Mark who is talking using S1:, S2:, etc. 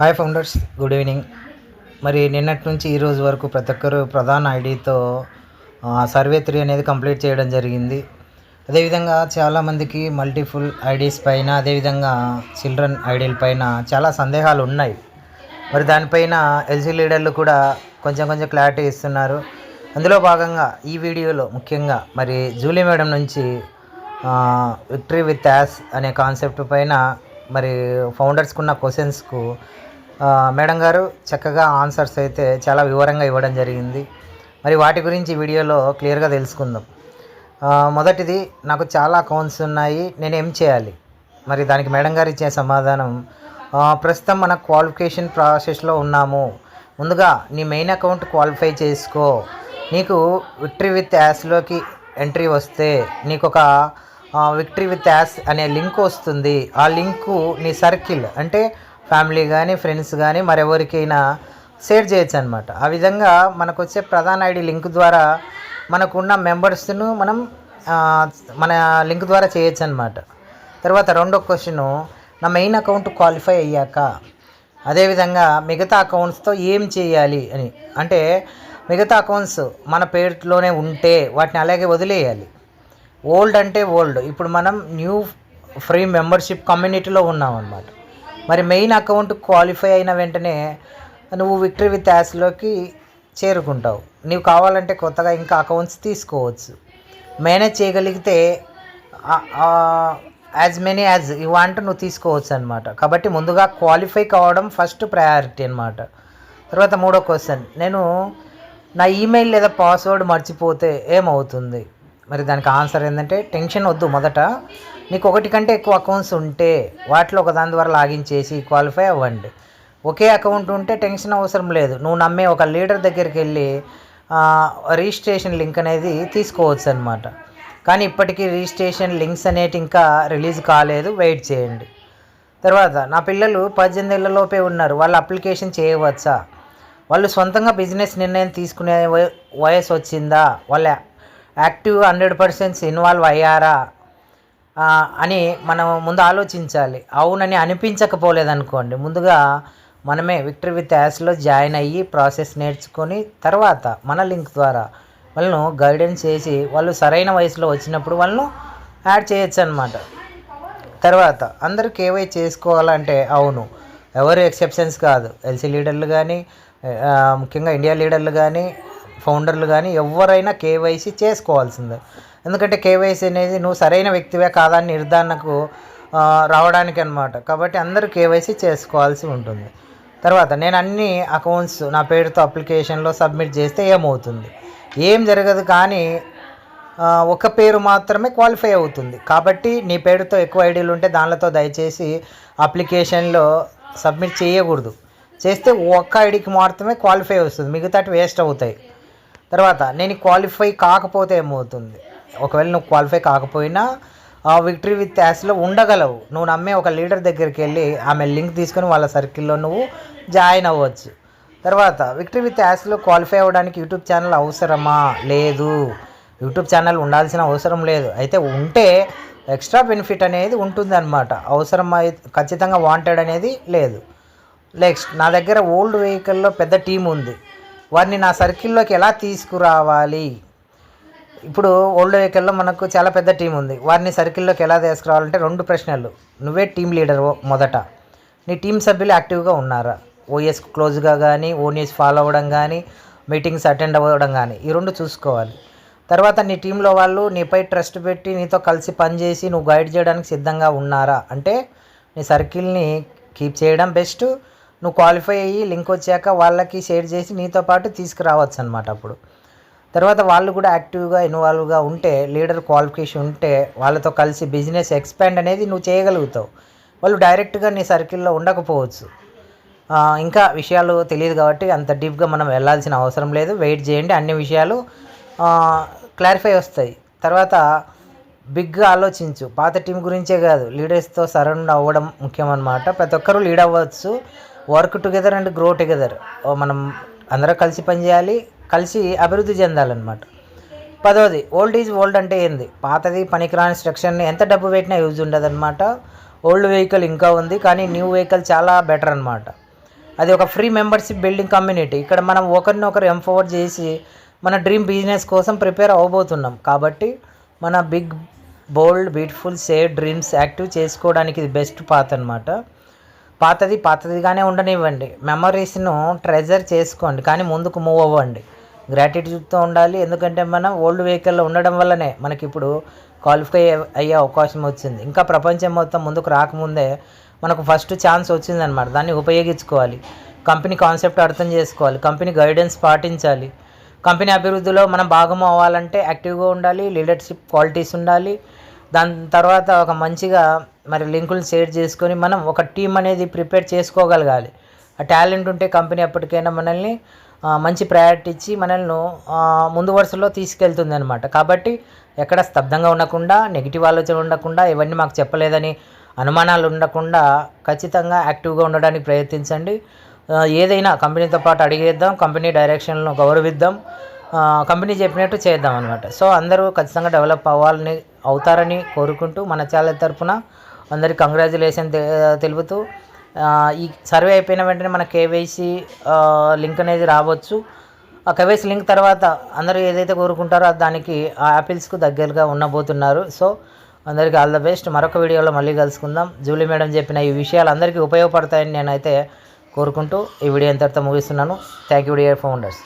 S1: Hi founders good evening మరి నిన్నటి నుంచి ఈ రోజు వరకు ప్రతి ఒక్కరు ప్రధాన ఐడితో సర్వే త్రీ అనేది కంప్లీట్ చేయడం జరిగింది. అదేవిధంగా చాలామందికి మల్టిపుల్ ఐడీస్ పైన అదేవిధంగా చిల్డ్రన్ ఐడీల పైన చాలా సందేహాలు ఉన్నాయి. మరి దానిపైన ఎల్సీ లీడర్లు కూడా కొంచెం కొంచెం క్లారిటీ ఇస్తున్నారు. అందులో భాగంగా ఈ వీడియోలో ముఖ్యంగా మరి జూలీ మేడం నుంచి విక్టరీ విత్ యాస్ అనే కాన్సెప్ట్ పైన మరి ఫౌండర్స్కున్న క్వశ్చన్స్కు మేడం గారు చక్కగా ఆన్సర్స్ అయితే చాలా వివరంగా ఇవ్వడం జరిగింది. మరి వాటి గురించి వీడియోలో క్లియర్గా తెలుసుకుందాం. మొదటిది నాకు చాలా అకౌంట్స్ ఉన్నాయి నేను ఏం చేయాలి? మరి దానికి మేడం గారు ఇచ్చే సమాధానం ప్రస్తుతం మన క్వాలిఫికేషన్ ప్రాసెస్లో ఉన్నాము. ముందుగా నీ మెయిన్ అకౌంట్ క్వాలిఫై చేసుకో. నీకు విక్టరీ విత్ యాస్లోకి ఎంట్రీ వస్తే నీకు ఒక విక్టరీ విత్ యాస్ అనే లింక్ వస్తుంది. ఆ లింకు నీ సర్కిల్ అంటే ఫ్యామిలీ కానీ ఫ్రెండ్స్ కానీ మరెవరికైనా షేర్ చేయొచ్చు అనమాట ఆ విధంగా మనకు వచ్చే ప్రధాన ఐడి లింక్ ద్వారా మనకున్న మెంబర్స్ను మనం మన లింక్ ద్వారా చేయొచ్చు అనమాట తర్వాత రెండో క్వశ్చను నా మెయిన్ అకౌంట్ క్వాలిఫై అయ్యాక అదేవిధంగా మిగతా అకౌంట్స్తో ఏం చేయాలి అని. అంటే మిగతా అకౌంట్స్ మన పేరులోనే ఉంటే వాటిని అలాగే వదిలేయాలి. ఓల్డ్ అంటే ఓల్డ్. ఇప్పుడు మనం న్యూ ఫ్రీ మెంబర్షిప్ కమ్యూనిటీలో ఉన్నాం అన్నమాట మరి మెయిన్ అకౌంట్ క్వాలిఫై అయిన వెంటనే నువ్వు విక్టరీ విత్ యాస్లోకి చేరుకుంటావు. నీవు కావాలంటే కొత్తగా ఇంకా అకౌంట్స్ తీసుకోవచ్చు. మేనేజ్ చేయగలిగితే as many as you want నువ్వు తీసుకోవచ్చు అనమాట కాబట్టి ముందుగా క్వాలిఫై కావడం ఫస్ట్ ప్రయారిటీ అనమాట తర్వాత మూడో క్వశ్చన్. నేను నా ఈమెయిల్ లేదా పాస్వర్డ్ మర్చిపోతే ఏమవుతుంది? మరి దానికి ఆన్సర్ ఏంటంటే టెన్షన్ వద్దు మొదట. నీకు ఒకటి కంటే ఎక్కువ అకౌంట్స్ ఉంటే వాటిలో ఒక దాని ద్వారా లాగిన్ చేసి క్వాలిఫై అవ్వండి. ఒకే అకౌంట్ ఉంటే టెన్షన్ అవసరం లేదు. నువ్వు నమ్మే ఒక లీడర్ దగ్గరికి వెళ్ళి రిజిస్ట్రేషన్ లింక్ అనేది తీసుకోవచ్చు అనమాట కానీ ఇప్పటికీ రిజిస్ట్రేషన్ లింక్స్ అనేటి ఇంకా రిలీజ్ కాలేదు. వెయిట్ చేయండి. తర్వాత నా పిల్లలు పద్దెనిమిది ఏళ్ళలోపే ఉన్నారు. వాళ్ళు అప్లికేషన్ చేయవచ్చా? వాళ్ళు సొంతంగా బిజినెస్ నిర్ణయం తీసుకునే వయసు వచ్చిందా? వాళ్ళ యాక్టివ్ హండ్రెడ్ పర్సెంట్స్ ఇన్వాల్వ్ అయ్యారా? అని మనం ముందు ఆలోచించాలి. అవునని అనిపించకపోలేదనుకోండి. ముందుగా మనమే విక్టరీ విత్ యాస్లో జాయిన్ అయ్యి ప్రాసెస్ నేర్చుకొని తర్వాత మన లింక్ ద్వారా వాళ్ళను గైడెన్స్ చేసి వాళ్ళు సరైన వయసులో వచ్చినప్పుడు వాళ్ళను యాడ్ చేయొచ్చు అనమాట తర్వాత అందరూ కేవై చేసుకోవాలంటే అవును ఎవరు ఎక్సెప్షన్స్ కాదు. ఎల్సీ లీడర్లు కానీ ముఖ్యంగా ఇండియా లీడర్లు కానీ ఫౌండర్లు కానీ ఎవరైనా కేవైసీ చేసుకోవాల్సిందే. ఎందుకంటే కేవైసీ అనేది నువ్వు సరైన వ్యక్తివే కాదా అని నిర్ధారణకు రావడానికి అనమాట కాబట్టి అందరూ కేవైసీ చేసుకోవాల్సి ఉంటుంది. తర్వాత నేను అన్ని అకౌంట్స్ నా పేరుతో అప్లికేషన్లో సబ్మిట్ చేస్తే ఏమవుతుంది? ఏం జరగదు కానీ ఒక పేరు మాత్రమే క్వాలిఫై అవుతుంది. కాబట్టి నీ పేరుతో ఎక్కువ ఐడీలు ఉంటే దానిలతో దయచేసి అప్లికేషన్లో సబ్మిట్ చేయకూడదు. చేస్తే ఒక్క ఐడికి మాత్రమే క్వాలిఫై వస్తుంది. మిగతాటి వేస్ట్ అవుతాయి. తర్వాత నేను క్వాలిఫై కాకపోతే ఏమవుతుంది? ఒకవేళ నువ్వు క్వాలిఫై కాకపోయినా ఆ విక్టరీ విత్ యాస్లో ఉండగలవు. నువ్వు నమ్మే ఒక లీడర్ దగ్గరికి వెళ్ళి ఆమె లింక్ తీసుకొని వాళ్ళ సర్కిల్లో నువ్వు జాయిన్ అవ్వచ్చు. తర్వాత విక్టరీ విత్ యాస్లో క్వాలిఫై అవ్వడానికి యూట్యూబ్ ఛానల్ అవసరమా? లేదు. యూట్యూబ్ ఛానల్ ఉండాల్సిన అవసరం లేదు. అయితే ఉంటే ఎక్స్ట్రా బెనిఫిట్ అనేది ఉంటుంది అనమాట అవసరం ఖచ్చితంగా వాంటెడ్ అనేది లేదు. నెక్స్ట్ నా దగ్గర ఓల్డ్ వెహికల్లో పెద్ద టీం ఉంది. వారిని నా సర్కిల్లోకి ఎలా తీసుకురావాలి? ఇప్పుడు ఓల్డ్ వెహికల్లో మనకు చాలా పెద్ద టీం ఉంది. వారిని సర్కిల్లోకి ఎలా తీసుకురావాలంటే రెండు ప్రశ్నలు. నువ్వే టీం లీడర్ మొదట. నీ టీం సభ్యులు యాక్టివ్గా ఉన్నారా? ఓఎస్ క్లోజ్గా కానీ ఓనియస్ ఫాలో అవ్వడం కానీ మీటింగ్స్ అటెండ్ అవ్వడం కానీ ఈ రెండు చూసుకోవాలి. తర్వాత నీ టీంలో వాళ్ళు నీపై ట్రస్ట్ పెట్టి నీతో కలిసి పనిచేసి నువ్వు గైడ్ చేయడానికి సిద్ధంగా ఉన్నారా? అంటే నీ సర్కిల్ని కీప్ చేయడం బెస్ట్ నువ్వు క్వాలిఫై అయ్యి లింక్ వచ్చాక వాళ్ళకి షేర్ చేసి నీతో పాటు తీసుకురావచ్చు అనమాట అప్పుడు. తర్వాత వాళ్ళు కూడా యాక్టివ్గా ఇన్వాల్వ్గా ఉంటే లీడర్ క్వాలిఫికేషన్ ఉంటే వాళ్ళతో కలిసి బిజినెస్ ఎక్స్పాండ్ అనేది నువ్వు చేయగలుగుతావు. వాళ్ళు డైరెక్ట్గా నీ సర్కిల్లో ఉండకపోవచ్చు. ఇంకా విషయాలు తెలియదు కాబట్టి అంత డీప్గా మనం వెళ్ళాల్సిన అవసరం లేదు. వెయిట్ చేయండి. అన్ని విషయాలు క్లారిఫై వస్తాయి. తర్వాత బిగ్గా ఆలోచించు. పాత టీం గురించే కాదు. లీడర్స్తో సరౌండ్ అవ్వడం ముఖ్యం అన్నమాట ప్రతి ఒక్కరూ లీడ్ అవ్వచ్చు. Work together and grow together. మనం అందరం కలిసి పనిచేయాలి కలిసి అభివృద్ధి చెందాలన్నమాట. పదవది ఓల్డ్ ఈజ్ ఓల్డ్ అంటే ఏంది? పాతది పనికిరాని స్ట్రక్చర్ని ఎంత డబ్బు పెట్టినా యూజ్ ఉండదన్నమాట. ఓల్డ్ వెహికల్ ఇంకా ఉంది కానీ న్యూ వెహికల్ చాలా బెటర్ అనమాట అది ఒక ఫ్రీ మెంబర్షిప్ బిల్డింగ్ కమ్యూనిటీ ఇక్కడ మనం ఒకరినొకరు ఎంఫోర్ చేసి మన డ్రీమ్ బిజినెస్ కోసం ప్రిపేర్ అవ్వబోతున్నాం కాబట్టి మన big bold beautiful save dreams active చేసుకోవడానికి ఇది బెస్ట్ పాత్ అనమాట పాతది పాతదిగానే ఉండనివ్వండి. మెమరీస్ను ట్రెజర్ చేసుకోండి కానీ ముందుకు మూవ్ అవ్వండి. గ్రాటిట్యూడ్తో ఉండాలి ఎందుకంటే మనం ఓల్డ్ వెహికల్లో ఉండడం వల్లనే మనకి ఇప్పుడు క్వాలిఫై అయ్యే అవకాశం వచ్చింది. ఇంకా ప్రపంచం మొత్తం ముందుకు రాకముందే మనకు ఫస్ట్ ఛాన్స్ వచ్చిందనమాట దాన్ని ఉపయోగించుకోవాలి. కంపెనీ కాన్సెప్ట్ అర్థం చేసుకోవాలి. కంపెనీ గైడెన్స్ పాటించాలి. కంపెనీ అభివృద్ధిలో మనం భాగం అవ్వాలంటే యాక్టివ్గా ఉండాలి లీడర్షిప్ క్వాలిటీస్ ఉండాలి. దాని తర్వాత ఒక మంచిగా మరి లింకులు షేర్ చేసుకొని మనం ఒక టీం అనేది ప్రిపేర్ చేసుకోగలగాలి. ఆ టాలెంట్ ఉంటే కంపెనీ ఎప్పటికైనా మనల్ని మంచి ప్రయారిటీ ఇచ్చి మనల్ని ముందు వరుసలో తీసుకెళ్తుంది అనమాట కాబట్టి ఎక్కడ స్తబ్దంగా ఉండకుండా నెగిటివ్ ఆలోచన ఉండకుండా ఇవన్నీ మాకు చెప్పలేదని అనుమానాలు ఉండకుండా ఖచ్చితంగా యాక్టివ్గా ఉండడానికి ప్రయత్నించండి. ఏదైనా కంపెనీతో పాటు అడిగేద్దాం కంపెనీ డైరెక్షన్లను గౌరవిద్దాం కంపెనీ చెప్పినట్టు చేద్దాం అనమాట సో అందరూ ఖచ్చితంగా డెవలప్ అవ్వాలని అవుతారని కోరుకుంటూ మన ఛానల్ తరపున అందరికి కంగ్రాచులేషన్ తెలుపుతూ ఈ సర్వే అయిపోయిన వెంటనే మన కేవైసీ లింక్ అనేది రావచ్చు. ఆ కేవైసీ లింక్ తర్వాత అందరూ ఏదైతే కోరుకుంటారో దానికి ఆ యాపిల్స్కు దగ్గరగా ఉండబోతున్నారు. సో అందరికీ ఆల్ ద బెస్ట్ మరొక వీడియోలో మళ్ళీ కలుసుకుందాం. జూలీ మేడం చెప్పిన ఈ విషయాలు అందరికీ ఉపయోగపడతాయని నేనైతే కోరుకుంటూ ఈ వీడియో ఇంతటితో ముగిస్తున్నాను. Thank you dear founders